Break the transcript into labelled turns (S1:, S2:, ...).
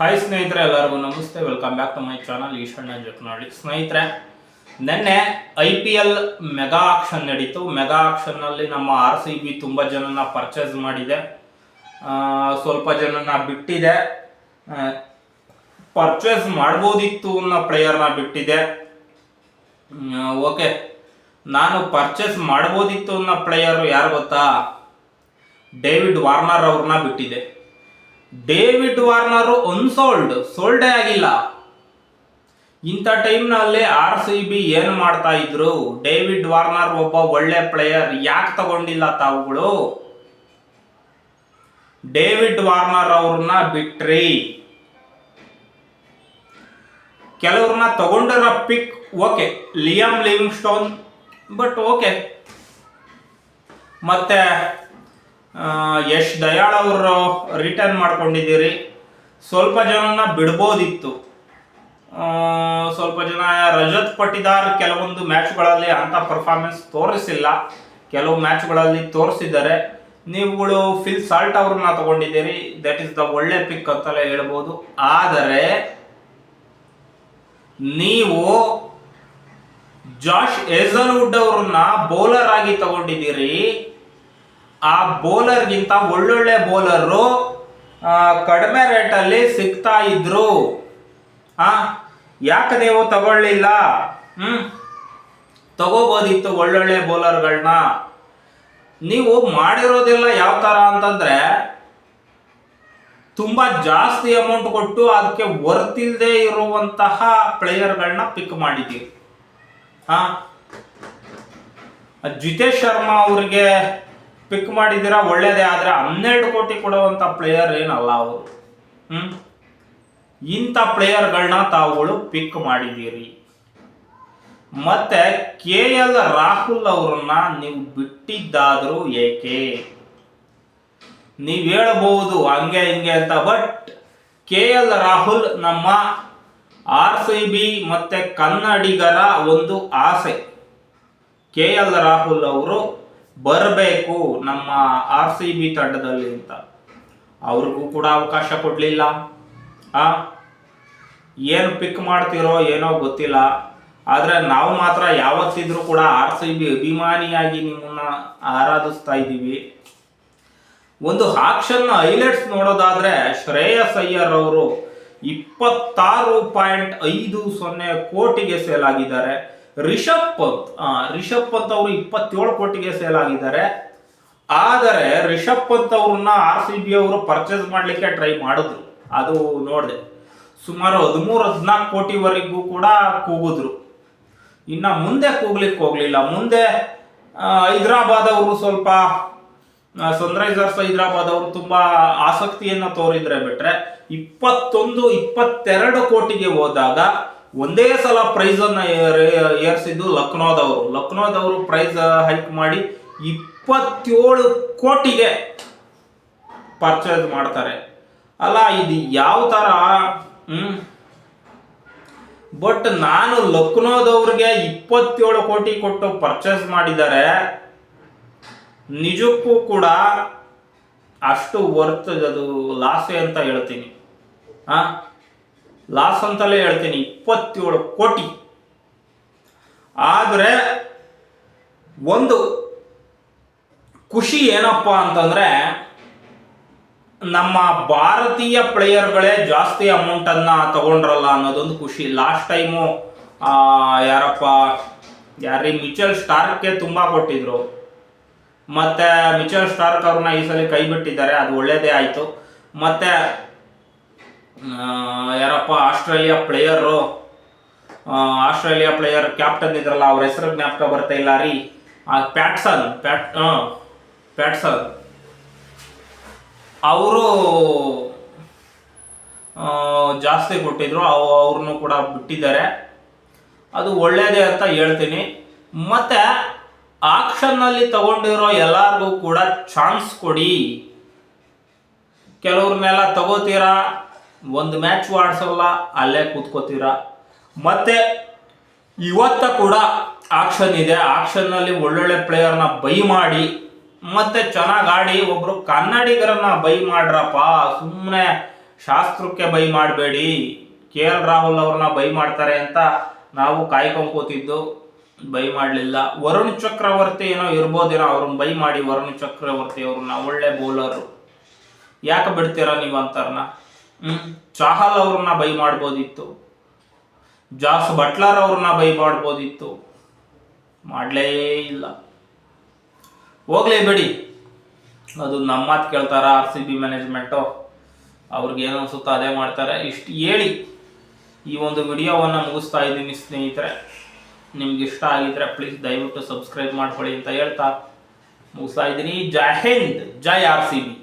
S1: Hi ಸ್ನೇಹಿತರೆ, ಎಲ್ಲರಿಗೂ ನಮಸ್ತೆ. Welcome back to my channel Eshanna Jothnahalli ಸ್ನೇಹಿತರೆ, ನಿನ್ನೆ I P L mega auction ನಡೀತು. ಮೆಗಾ ಆಕ್ಷನ್ನಲ್ಲಿ ನಮ್ಮ ಆರ್ ಸಿ ಬಿ ತುಂಬ ಜನನ ಪರ್ಚೇಸ್ ಮಾಡಿದೆ. ಸ್ವಲ್ಪ ಜನನ ಬಿಟ್ಟಿದೆ. ಪರ್ಚೇಸ್ ಮಾಡ್ಬೋದಿತ್ತು ಅನ್ನೋ ಪ್ಲೇಯರ್ನ ಬಿಟ್ಟಿದೆ. ಓಕೆ ನಾನು ಪರ್ಚೇಸ್ ಮಾಡ್ಬೋದಿತ್ತು ಅನ್ನೋ ಪ್ಲೇಯರು ಯಾರು ಗೊತ್ತಾ? ಡೇವಿಡ್ ವಾರ್ನರ್ ಅವ್ರನ್ನ ಬಿಟ್ಟಿದೆ. ಡೇವಿಡ್ ವಾರ್ನರ್ ಅನ್ಸೋಲ್ಡ್ ಸೋಲ್ಡೇ ಆಗಿಲ್ಲ. ಇಂಥ ಟೈಮ್ನಲ್ಲಿ ಆರ್ ಸಿ ಬಿ ಏನು ಮಾಡ್ತಾ ಇದ್ರು? ಡೇವಿಡ್ ವಾರ್ನರ್ ಒಬ್ಬ ಒಳ್ಳೆ ಪ್ಲೇಯರ್ ಯಾಕೆ ತಗೊಂಡಿಲ್ಲ ತಾವುಗಳು? ಡೇವಿಡ್ ವಾರ್ನರ್ ಅವ್ರನ್ನ ಬಿಟ್ರಿ. ಕೆಲವ್ರನ್ನ ತಗೊಂಡಿರೋ pick okay Liam Livingstone but okay ಮತ್ತೆ ಯಶ್ ದಯಾಳ್ ಅವರು ರಿಟರ್ನ್ ಮಾಡ್ಕೊಂಡಿದ್ದೀರಿ. ಸ್ವಲ್ಪ ಜನನ ಬಿಡ್ಬೋದಿತ್ತು. ಸ್ವಲ್ಪ ಜನ ರಜತ್ ಪಟ್ಟಿದಾರ್ ಕೆಲವೊಂದು ಮ್ಯಾಚ್ಗಳಲ್ಲಿ ಅಂಥ ಪರ್ಫಾರ್ಮೆನ್ಸ್ ತೋರಿಸಿಲ್ಲ. ಕೆಲವು ಮ್ಯಾಚ್ಗಳಲ್ಲಿ ತೋರಿಸಿದ್ದಾರೆ. ನೀವುಗಳು ಫಿಲ್ ಸಾಲ್ಟ್ ಅವ್ರನ್ನ ತಗೊಂಡಿದ್ದೀರಿ. ದಟ್ ಈಸ್ ದ ಒಳ್ಳೆ ಪಿಕ್ ಅಂತಲೇ ಹೇಳ್ಬೋದು. ಆದರೆ, ನೀವು ಜಾಶ್ ಏಸಲ್ವುಡ್ ಅವ್ರನ್ನ ಬೌಲರ್ ಆಗಿ ತಗೊಂಡಿದ್ದೀರಿ. ಆ ಬೌಲರ್ಗಿಂತ ಒಳ್ಳೊಳ್ಳೆ ಬೌಲರು ಕಡಿಮೆ ರೇಟಲ್ಲಿ ಸಿಗ್ತಾ ಇದ್ರು. ಯಾಕೆ ನೀವು ತಗೊಳ್ಳಿಲ್ಲ? ಹ್ಮ್, ತಗೋಬೋದಿತ್ತು ಒಳ್ಳೊಳ್ಳೆ ಬೌಲರ್ಗಳನ್ನ ನೀವು ಮಾಡಿರೋದೆಲ್ಲ ಯಾವ ಥರ ಅಂತಂದ್ರೆ, ತುಂಬಾ ಜಾಸ್ತಿ ಅಮೌಂಟ್ ಕೊಟ್ಟು ಅದಕ್ಕೆ ವರ್ತಿಲ್ಲದೆ ಇರುವಂತಹ ಪ್ಲೇಯರ್ಗಳನ್ನ ಪಿಕ್ ಮಾಡಿದ್ದೀವಿ ಹಾ ಜಿತೇಶ್ ಶರ್ಮಾ ಅವರಿಗೆ ಪಿಕ್ ಮಾಡಿದ್ದೀರಾ? ಒಳ್ಳೇದೇ ಆದರೆ ಹನ್ನೆರಡು ಕೋಟಿ ಕೊಡುವಂಥ ಪ್ಲೇಯರ್ ಏನಲ್ಲ ಅವರು. ಹ್ಮ್? ಇಂಥ ಪ್ಲೇಯರ್ಗಳನ್ನ ತಾವುಗಳು ಪಿಕ್ ಮಾಡಿದ್ದೀರಿ. ಮತ್ತೆ ಕೆ ಎಲ್ ರಾಹುಲ್ ಅವರನ್ನ ನೀವು ಬಿಟ್ಟಿದ್ದಾದರೂ ಏಕೆ? ನೀವು ಹೇಳಬಹುದು ಹಂಗೆ, ಹಿಂಗೆ ಅಂತ ಬಟ್ ಕೆ ಎಲ್ ರಾಹುಲ್ ನಮ್ಮ ಆರ್ ಸಿ ಬಿ ಮತ್ತೆ ಕನ್ನಡಿಗರ ಒಂದು ಆಸೆ. ಕೆ ಎಲ್ ರಾಹುಲ್ ಅವರು ಬರಬೇಕು ನಮ್ಮ ಆರ್ ಸಿ ಬಿ ತಂಡದಲ್ಲಿ ಅಂತ. ಅವ್ರಿಗೂ ಕೂಡ ಅವಕಾಶ ಕೊಡಲಿಲ್ಲ. ಆ, ಏನು ಪಿಕ್ ಮಾಡ್ತಿರೋ ಏನೋ ಗೊತ್ತಿಲ್ಲ. ಆದರೆ ನಾವು ಮಾತ್ರ ಯಾವತ್ತಿದ್ರೂ ಕೂಡ ಆರ್ ಸಿ ಬಿ ಅಭಿಮಾನಿಯಾಗಿ ನಿಮ್ಮನ್ನ ಆರಾಧಿಸ್ತಾ ಇದ್ದೀವಿ. ಒಂದು ಆಕ್ಷನ್ ಹೈಲೈಟ್ಸ್ ನೋಡೋದಾದ್ರೆ ಶ್ರೇಯಸ್ ಅಯ್ಯರ್ ಅವರು ಇಪ್ಪತ್ತಾರು ಪಾಯಿಂಟ್ ಐದು ಸೊನ್ನೆ ಕೋಟಿಗೆ ಸೇಲ್ ಆಗಿದ್ದಾರೆ. ರಿಷಬ್ ಪಂತ್ ರಿಷಬ್ ಪಂತ್ ಅವರು ಇಪ್ಪತ್ತೇಳು ಕೋಟಿಗೆ ಸೇಲ್ ಆಗಿದ್ದಾರೆ. ಆದರೆ ರಿಷಬ್ ಪಂತ್ ಅವ್ರನ್ನ ಆರ್ ಸಿ ಬಿ ಅವರು ಪರ್ಚೇಸ್ ಮಾಡಲಿಕ್ಕೆ ಟ್ರೈ ಮಾಡಿದ್ರು. ಅದು ನೋಡಿದೆ. ಸುಮಾರು ಹದಿಮೂರು, ಹದಿನಾಲ್ಕು ಕೋಟಿವರೆಗೂ ಕೂಡ ಕೂಗಿದ್ರು. ಇನ್ನ ಮುಂದೆ ಕೂಗ್ಲಿಕ್ಕೆ ಹೋಗ್ಲಿಲ್ಲ. ಮುಂದೆ ಹೈದರಾಬಾದ್ ಅವರು ಸ್ವಲ್ಪ ಸನ್ರೈಸರ್ಸ್ ಹೈದರಾಬಾದ್ ಅವರು ತುಂಬಾ ಆಸಕ್ತಿಯನ್ನು ತೋರಿದ್ರೆ ಬಿಟ್ರೆ ಇಪ್ಪತ್ತೊಂದು, ಇಪ್ಪತ್ತೆರಡು ಕೋಟಿಗೆ ಹೋದಾಗ ಒಂದೇ ಸಲ ಪ್ರೈಸ್ ಅನ್ನ ಏರಿಸಿದ್ದು ಲಕ್ನೋದವರು ಲಕ್ನೋದವರು ಪ್ರೈಸ್ ಹೈಕ್ ಮಾಡಿ ಇಪ್ಪತ್ತೇಳು ಕೋಟಿಗೆ ಪರ್ಚೇಸ್ ಮಾಡ್ತಾರೆ. ಅಲ್ಲ, ಇದು ಯಾವ ಹ್ಮ್. ಬಟ್ ನಾನು ಲಕ್ನೋದವ್ರಿಗೆ ಇಪ್ಪತ್ತೇಳು ಕೋಟಿ ಕೊಟ್ಟು ಪರ್ಚೇಸ್ ಮಾಡಿದರೆ ನಿಜಕ್ಕೂ ಕೂಡ ಅಷ್ಟು ವರ್ತ್ ಅದು ಲಾಸೆ ಅಂತ ಹೇಳ್ತೀನಿ. ಹಾ? ಲಾಸ್ ಅಂತಲೇ ಹೇಳ್ತೀನಿ, ಇಪ್ಪತ್ತೇಳು ಕೋಟಿ. ಆದರೆ, ಒಂದು ಖುಷಿ ಏನಪ್ಪ ಅಂತಂದರೆ, ನಮ್ಮ ಭಾರತೀಯ ಪ್ಲೇಯರ್ಗಳೇ ಜಾಸ್ತಿ ಅಮೌಂಟನ್ನು ತಗೊಂಡ್ರಲ್ಲ ಅನ್ನೋದೊಂದು ಖುಷಿ. ಲಾಸ್ಟ್ ಟೈಮು ಯಾರಪ್ಪ ಯಾರೀ ಮಿಚಲ್ ಸ್ಟಾರ್ಕ್ಗೆ ತುಂಬ ಕೊಟ್ಟಿದ್ರು. ಮತ್ತೆ ಮಿಚಲ್ ಸ್ಟಾರ್ಕ್ ಅವ್ರನ್ನ ಈ ಸಲ ಕೈ ಬಿಟ್ಟಿದ್ದಾರೆ, ಅದು ಒಳ್ಳೆಯದೇ ಆಯಿತು. ಮತ್ತೆ ಯಾರಪ್ಪ Australia player. Australia player captain ಇದ್ರಲ್ಲ ಅವ್ರ ಹೆಸರು ಜ್ಞಾಪಕ ಬರ್ತಾ ಇಲ್ಲ ರೀ. ಆ, ಪ್ಯಾಟ್ಸನ್ ಪ್ಯಾಟ್ ಪ್ಯಾಟ್ಸನ್. ಅವರು ಜಾಸ್ತಿ ಕೊಟ್ಟಿದ್ರು ಅವ್ ಅವ್ರನ್ನು ಕೂಡ ಬಿಟ್ಟಿದ್ದಾರೆ. ಅದು ಒಳ್ಳೇದೇ ಅಂತ ಹೇಳ್ತೀನಿ. ಮತ್ತೆ ಆಕ್ಷನ್ನಲ್ಲಿ ತಗೊಂಡಿರೋ ಎಲ್ಲರಿಗೂ ಕೂಡ ಚಾನ್ಸ್ ಕೊಡಿ. ಕೆಲವ್ರನ್ನೆಲ್ಲ ತಗೋತೀರಾ? ಒಂದು ಮ್ಯಾಚ್ ಆಡ್ಸಲ್ಲ, ಅಲ್ಲೇ ಕೂತ್ಕೋತೀರ? ಮತ್ತೆ ಇವತ್ತ ಕೂಡ ಆಕ್ಷನ್ ಇದೆ. ಆಕ್ಷನ್ನಲ್ಲಿ ಒಳ್ಳೊಳ್ಳೆ ಪ್ಲೇಯರ್ನ ಬೈ ಮಾಡಿ, ಮತ್ತೆ ಚೆನ್ನಾಗಿ ಆಡಿ, ಒಬ್ರು ಕನ್ನಡಿಗರನ್ನ ಬೈ ಮಾಡ್ರಪ್ಪ. ಸುಮ್ಮನೆ ಶಾಸ್ತ್ರಕ್ಕೆ ಬೈ ಮಾಡಬೇಡಿ. ಕೆ ಎಲ್ ರಾಹುಲ್ ಅವ್ರನ್ನ ಬೈ ಮಾಡ್ತಾರೆ ಅಂತ ನಾವು ಕಾಯ್ಕೊಂಡ್ಕೋತಿದ್ದು ಬೈ ಮಾಡಲಿಲ್ಲ. ವರುಣ್ ಚಕ್ರವರ್ತಿ ಏನೋ ಇರ್ಬೋದೇನೋ ಅವ್ರನ್ನ ಬೈ ಮಾಡಿ ವರುಣ್ ಚಕ್ರವರ್ತಿ ಅವ್ರನ್ನ ಒಳ್ಳೆ ಬೌಲರು ಯಾಕೆ ಬಿಡ್ತೀರಾ ನೀವು ಅಂತಾರನ ಹ್ಮ್ ಚಾಹಲ್ ಅವ್ರನ್ನ ಬೈ ಮಾಡ್ಬೋದಿತ್ತು. ಜಾಸ್ ಬಟ್ಲರ್ ಅವ್ರನ್ನ ಬೈ ಮಾಡ್ಬೋದಿತ್ತು. ಮಾಡಲೇ ಇಲ್ಲ. ಹೋಗ್ಲೇಬೇಡಿ ಅದು ನಮ್ಮ ಮಾತು ಕೇಳ್ತಾರ ಆರ್ ಸಿ ಬಿ ಮ್ಯಾನೇಜ್ಮೆಂಟು. ಅವ್ರಿಗೆ ಏನು ಅನ್ಸುತ್ತೋ ಅದೇ ಮಾಡ್ತಾರೆ. ಇಷ್ಟು ಹೇಳಿ ಈ ಒಂದು ವಿಡಿಯೋವನ್ನು ಮುಗಿಸ್ತಾ ಇದ್ದೀನಿ ಸ್ನೇಹಿತರೆ. ನಿಮ್ಗೆ ಇಷ್ಟ ಆಗಿದ್ರೆ ಪ್ಲೀಸ್ ದಯವಿಟ್ಟು ಸಬ್ಸ್ಕ್ರೈಬ್ ಮಾಡ್ಕೊಳ್ಳಿ ಅಂತ ಹೇಳ್ತಾ ಮುಗಿಸ್ತಾ ಇದ್ದೀನಿ. ಜೈ ಹಿಂದ್, ಜೈ ಆರ್ ಸಿ ಬಿ.